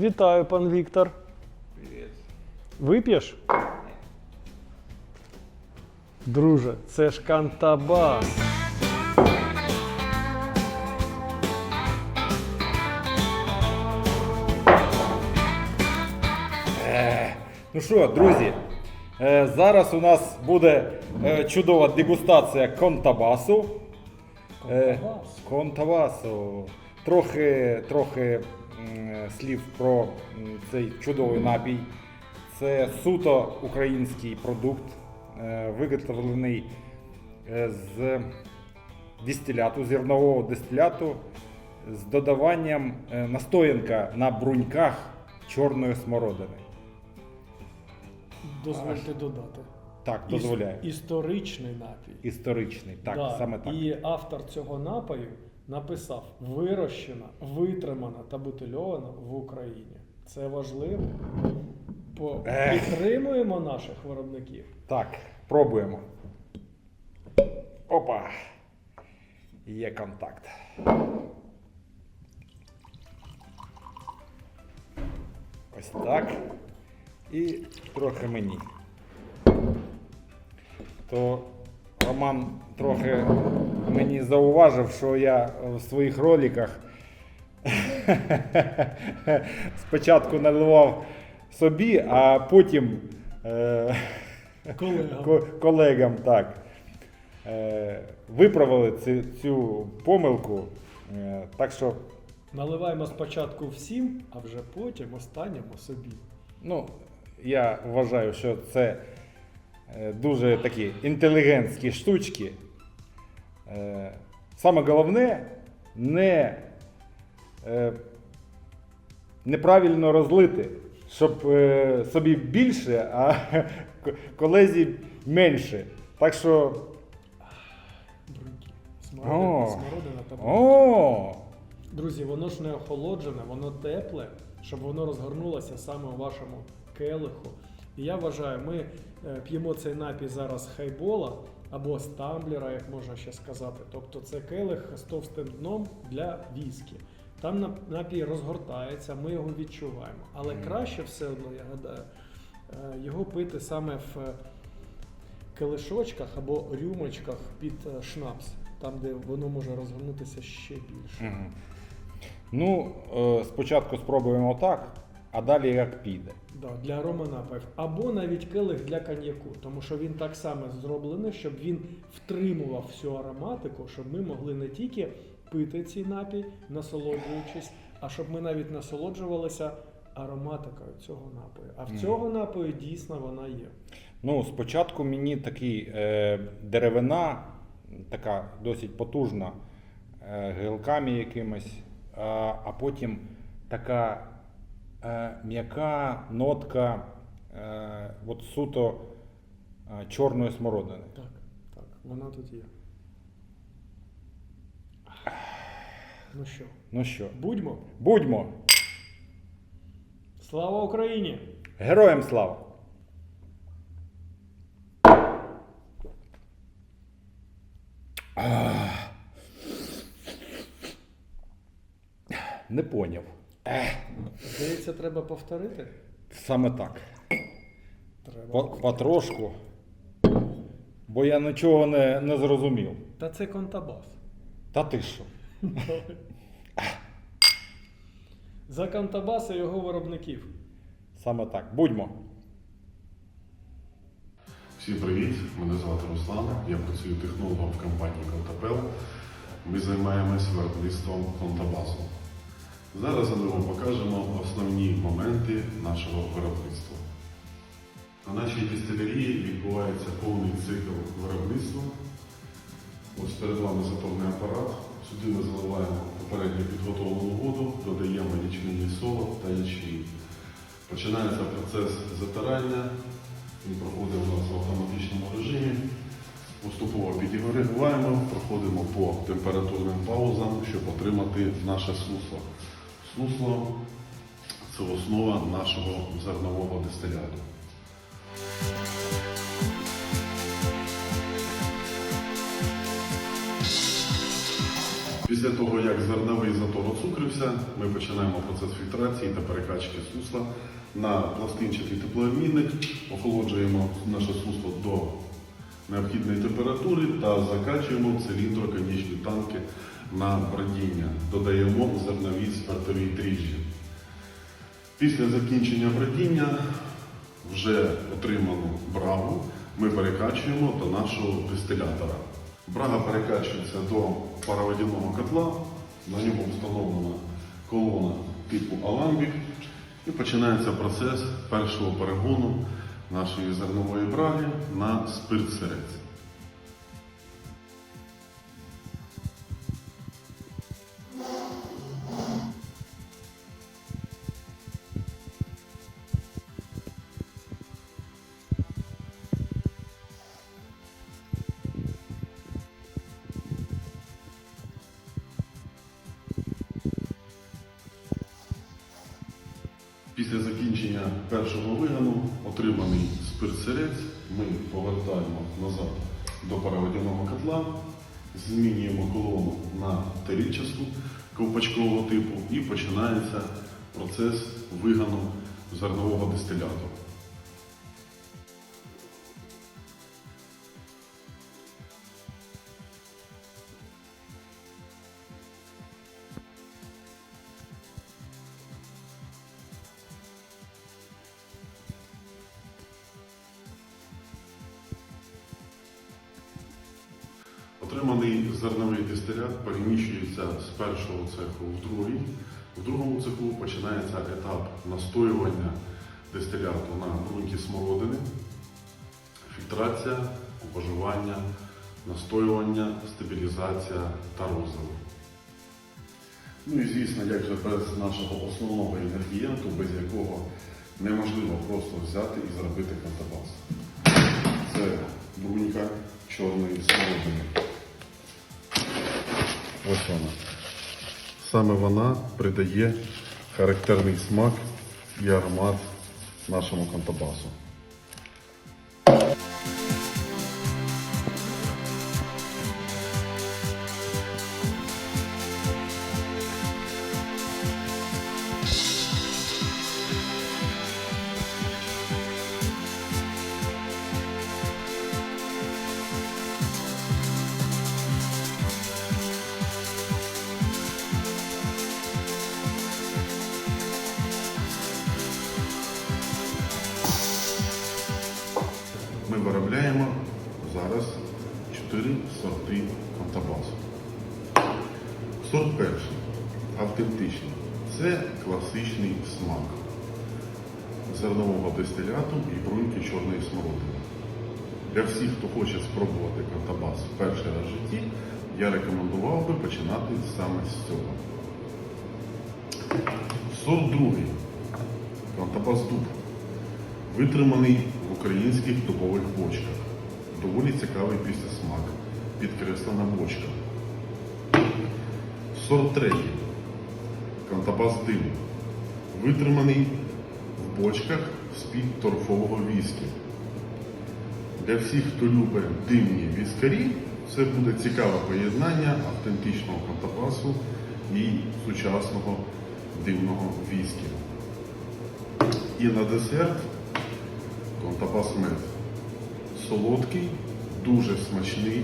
Вітаю, пан Віктор. Привіт. Вип'єш? Друже, це ж кантабас. Ну що, друзі, е, зараз у нас буде е, чудова дегустація контабасу. Е, Контабас? Контабасу. Трохи, трохи слів про цей чудовий напій. Це суто український продукт, е, виготовлений е, з дистиляту, зернового дистиляту з додаванням е, настоянка на бруньках чорної смородини. Дозвольте додати. Так, Іс- дозволяю. Історичний напій. Історичний. Так, Да, саме так. І автор цього напою написав: вирощена, витримана та бутильована в Україні. Це важливо. По- Ех. Підтримуємо наших виробників. Так, пробуємо. Опа. Є контакт. Ось так. І трохи мені. То Роман трохи мені зауважив, що я в своїх роликах спочатку наливав собі, а потім е, Колегам. колегам так. Е, виправили цю, цю помилку. Е, так що, Наливаємо спочатку всім, а вже потім останньому собі. ну, я вважаю, що це е, дуже такі інтелігентські штучки. Е, саме головне не е, неправильно розлити, щоб е, собі більше, а колезі менше. Так що. Смородина, смородина та. О! Друзі, воно ж не охолоджене, воно тепле, щоб воно розгорнулося саме у вашому келиху. І я вважаю, ми п'ємо цей напій зараз хайбола або з тамблера, як можна ще сказати. Тобто це келих з товстим дном для віскі. Там нап- напій розгортається, ми його відчуваємо. Але краще все одно, я гадаю, е, його пити саме в е, келишочках або рюмочках під е, шнапс, там, де воно може розгорнутися ще більше. Мгм. Ну, спочатку спробуємо так, а далі як піде. Да, для ароманапоїв. Або навіть келих для коньяку, тому що він так само зроблений, щоб він втримував всю ароматику, щоб ми могли не тільки пити цей напій, насолоджуючись, а щоб ми навіть насолоджувалися ароматикою цього напою. А в Мгм. цього напою дійсно вона є. Ну, спочатку мені такий е, деревина, така досить потужна, е, гілками якимось, а, а потім така е, м'яка нотка е, от суто е, чорної смородини. Так, так, вона тут є. Ну що, Ну що, будьмо. будьмо! Слава Україні! Героям слава! Не поняв. Здається, треба повторити. Саме так. Треба. Потрошку. Бо я нічого не, не зрозумів. Та це контабас. Та ти що? За Кантабас і його виробників. Саме так. Будьмо. Всім привіт! Мене звати Руслан. Я працюю технологом в компанії Контапел. Ми займаємось виробництвом контабасу. Зараз ми вам покажемо основні моменти нашого виробництва. На нашій дистилерії відбувається повний цикл виробництва. Ось перед вами затовний апарат. Сюди ми заливаємо попередньо підготовлену воду, додаємо ячмінний солод та ячмінь. Починається процес затирання. Він проходить у нас в автоматичному режимі. Поступово підігріваємо, проходимо по температурним паузам, щоб отримати наше сусло. Сусло це основа нашого зернового дистиляту. Після того, як зерновий затор оцукрився, ми починаємо процес фільтрації та перекачки сусла на пластинчатий теплообмінник, охолоджуємо наше сусло до необхідної температури та закачуємо в циліндро-конічні танки на бродіння. Додаємо зернові спиртові дріжджі. Після закінчення бродіння вже отриману брагу ми перекачуємо до нашого дистилятора. Брага перекачується до пароводяного котла, на ньому встановлена колона типу аламбік і починається процес першого перегону нашої зернової браги на спирт-сирець. Після закінчення першого вигану отриманий спирт-сирець ми повертаємо назад до пароводяного котла, змінюємо колону на терічасту ковпачкового типу і починається процес вигану зернового дистиляту. Отриманий зерновий дистилят переміщується з першого цеху в другий. В другому цеху починається етап настоювання дистиляту на ґрунті смородини, фільтрація, опоживання, настоювання, стабілізація та розлив. Ну і звісно, як же без нашого основного інгредієнту, без якого неможливо просто взяти і зробити контрабас. Це брунька чорної смородини. Ось вона. Саме вона придає характерний смак і аромат нашому контрабасу. Виробляємо зараз 4 сорти контрабасу. Сорт перший автентичний. Це класичний смак зернового дистиляту і бруньки чорної смородини. Для всіх, хто хоче спробувати контрабас перший раз в житті, я рекомендував би починати саме з цього. Сорт другий. Контрабас дуб. Витриманий українських дубових бочках. Доволі цікавий післясмак. Підкреслена бочка. Сорт третій. Контабас дим. Витриманий в бочках з-під торфового віскі. Для всіх, хто любить димні віскарі, це буде цікаве поєднання автентичного контабасу і сучасного димного віскі. І на десерт контабас мед. Солодкий, дуже смачний,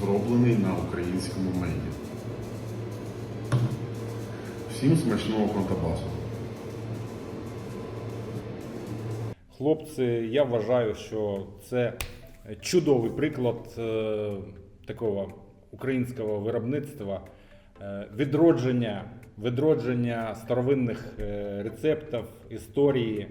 зроблений на українському меді. Всім смачного контабасу. Хлопці, я вважаю, що це чудовий приклад е, такого українського виробництва, е, відродження, відродження старовинних е, рецептів, історії,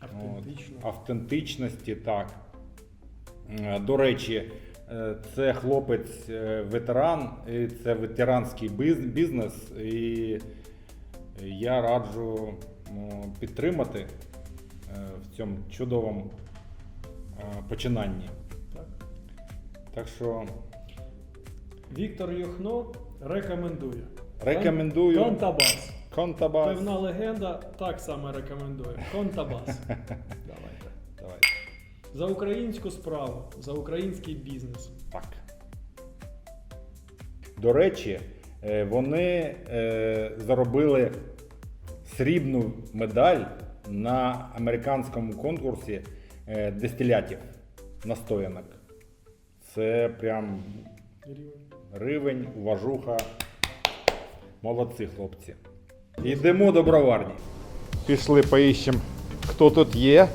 Автентично. автентичності. Так. Е, До речі, е, це хлопець е, ветеран, це ветеранський бізнес, і я раджу ну, підтримати в цьому чудовому починанні. Так. Так що Віктор Юхно рекомендує. рекомендую Контабас. Контабас. Певна легенда так само рекомендує. Контабас. Давайте. Давайте. За українську справу, за український бізнес. Так. До речі, е, вони е, заробили срібну медаль на американському конкурсі е, дистилятів настоянок. Це прям Рівень. Уважуха. Молодці хлопці. Йдемо до броварні. Пішли поїщемо, хто тут є.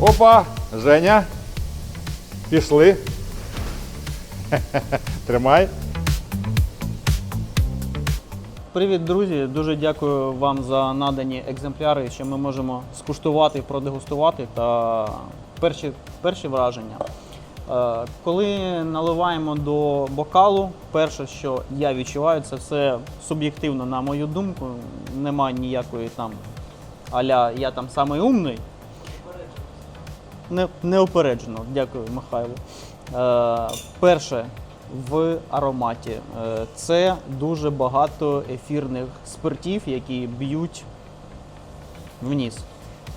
Опа, Женя. Пішли. Тримай. Привіт, друзі! Дуже дякую вам за надані екземпляри, що ми можемо скуштувати, продегустувати та перші, перші враження. Е, Коли наливаємо до бокалу, перше, що я відчуваю, це все суб'єктивно, на мою думку. Немає ніякої там аля я там самий умний. Не, неупереджено, дякую, Михайло. Е, перше, в ароматі. Е, це дуже багато ефірних спиртів, які б'ють.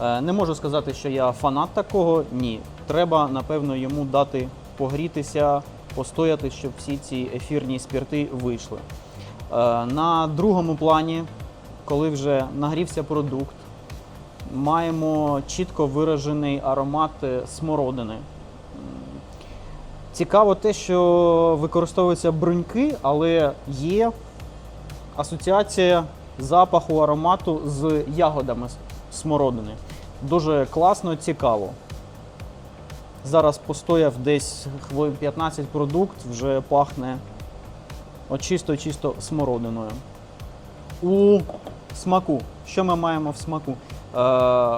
Е, не можу сказати, що я фанат такого. Ні. Треба, напевно, йому дати погрітися, постояти, щоб всі ці ефірні спирти вийшли. Е, на другому плані, коли вже нагрівся продукт, маємо чітко виражений аромат е, смородини. Цікаво те, що використовуються бруньки, але є асоціація запаху аромату з ягодами смородини. Дуже класно, цікаво. Зараз постояв десь хвилин 15 продукт, вже пахне чисто-чисто смородиною. У смаку. Що ми маємо в смаку? Е,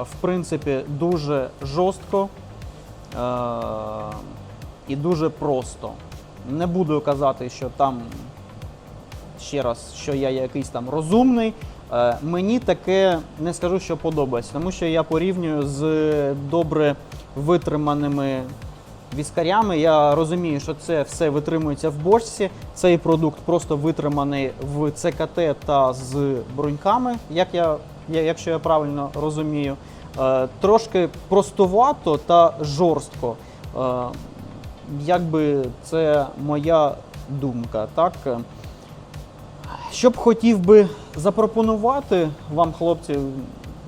в принципі, дуже жорстко е, і дуже просто. Не буду казати, що там ще раз, що я якийсь там розумний. Е, мені таке не скажу, що подобається, тому що я порівнюю з добре витриманими віскарями. Я розумію, що це все витримується в бочці. Цей продукт просто витриманий в ЦКТ та з бруньками, як я, якщо я правильно розумію. Е, трошки простувато та жорстко. Е, якби це моя думка, так? Що б хотів би запропонувати вам, хлопці,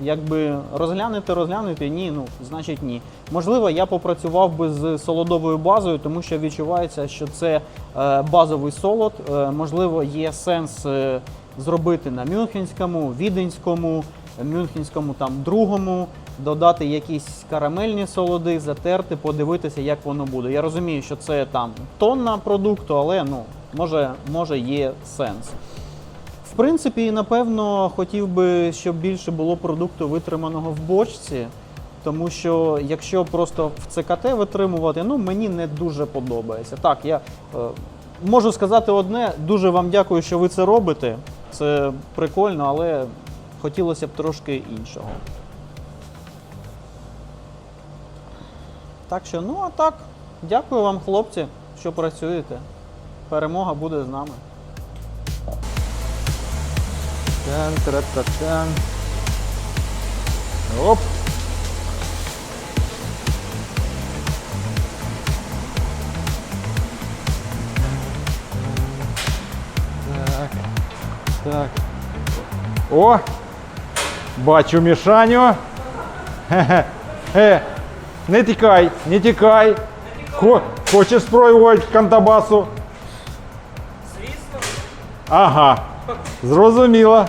якби розглянути, розглянути, ні, ну значить ні. Можливо, я попрацював би з солодовою базою, тому що відчувається, що це е, базовий солод. Е, можливо, є сенс е, зробити на мюнхенському, віденському, мюнхенському там другому, додати якісь карамельні солоди, затерти, подивитися, як воно буде. Я розумію, що це там тонна продукту, але ну може, може є сенс. В принципі, напевно, хотів би, щоб більше було продукту витриманого в бочці, тому що якщо просто в ЦКТ витримувати, ну мені не дуже подобається. Так, я е, можу сказати одне, дуже вам дякую, що ви це робите. Це прикольно, але хотілося б трошки іншого. Так що, ну а так, дякую вам, хлопці, що працюєте. Перемога буде з нами. Тан, тра-та-тан. Оп. Так. Так. О! Бачу Мішаню. Хе-хе. Е, не тікай, не тікай. Хо, хочеш спробувати кантабасу? Звісно. Ага. Зрозуміло.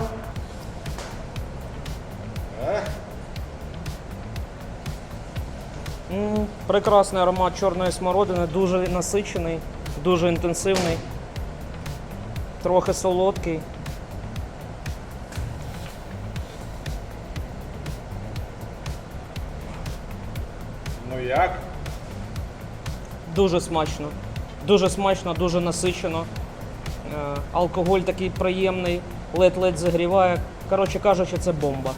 М, Прекрасний аромат чорної смородини, дуже насичений, дуже інтенсивний, трохи солодкий. Ну як? Дуже смачно. Дуже смачно, дуже насичено. Е, Алкоголь такий приємний, ледь-ледь загріває. Коротше кажучи, це бомба.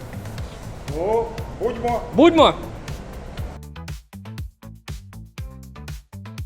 Ну, будьмо. Будьмо!